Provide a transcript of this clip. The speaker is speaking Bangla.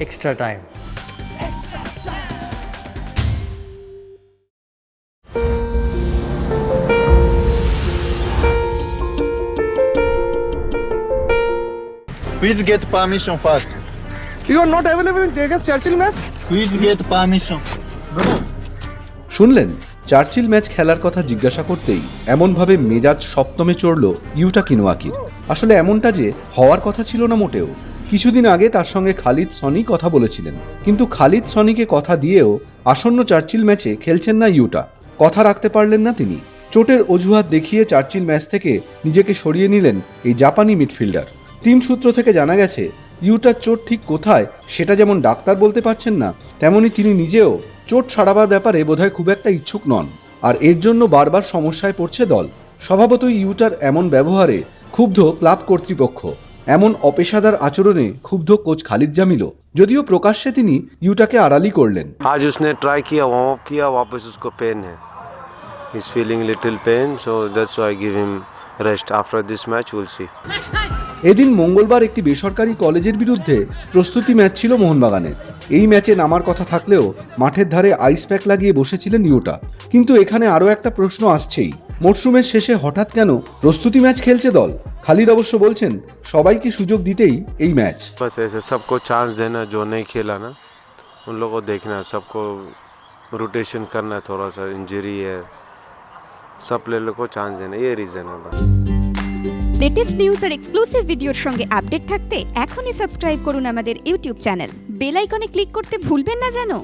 extra time. Please get permission first. You are not available in Vegas Churchill match? Please get permission. শুনলেন চার্চিল ম্যাচ খেলার কথা জিজ্ঞাসা করতেই এমনভাবে মেজাজ সপ্তমে চড়ল ইউটা কিনোয়াকির আসলে এমনটা যে হওয়ার কথা ছিল না মোটেও কিছুদিন আগে তার সঙ্গে খালিদ সনি কথা বলেছিলেন। কিন্তু খালিদ সনিকে কথা দিয়েও আসন্ন চার্চিল ম্যাচে খেলছেন না ইউটা। কথা রাখতে পারলেন না তিনি। চোটের অজুহাত দেখিয়ে চার্চিল ম্যাচ থেকে নিজেকে সরিয়ে নিলেন এই জাপানি মিডফিল্ডার। টিম সূত্র থেকে জানা গেছে, ইউটার চোট ঠিক কোথায় সেটা যেমন ডাক্তার বলতে পারছেন না, তেমনি তিনি নিজেও চোট সারাবার ব্যাপারে বোধহয় খুব একটা ইচ্ছুক নন। আর এর জন্য বারবার সমস্যায় পড়ছে দল। স্বভাবতই ইউটার এমন ব্যবহারে ক্ষুব্ধ ক্লাব কর্তৃপক্ষ। এমন অপেশাদার আচরণে ক্ষুব্ধ কোচ খালিদ জামিলও যদিও প্রকাশ্যে তিনি ইউটাকে আড়ালি করলেন आज उसने ट्राई किया वार्म अप किया वापस उसको पेन है he is feeling little pain so that's why give him rest after this match will see এদিন মঙ্গলবার একটি বেসরকারি কলেজের বিরুদ্ধে প্রস্তুতি ম্যাচ ছিল মোহনবাগানের এই ম্যাচে নামার কথা থাকলেও মাঠের ধারে আইস প্যাক লাগিয়ে বসেছিলেন ইউটা কিন্তু এখানে আরও একটা প্রশ্ন আসছেই মরশুমের শেষে হঠাৎ কেন প্রস্তুতি ম্যাচ খেলছে দল খালিদ অবশ্য বলছেন সবাইকে সুযোগ দিতেই এই ম্যাচ बस ऐसे सबको चांस देना जो नहीं खेला ना उन लोगों को देखना सबको रोटेशन करना थोड़ा सा इंजरी है सब प्लेयर को चांस देना ये रीज़न है बस লেটেস্ট নিউজ আর এক্সক্লুসিভ ভিডিওর সঙ্গে আপডেট থাকতে এখনই সাবস্ক্রাইব করুন আমাদের ইউটিউব চ্যানেল বেল আইকনে ক্লিক করতে ভুলবেন না জানো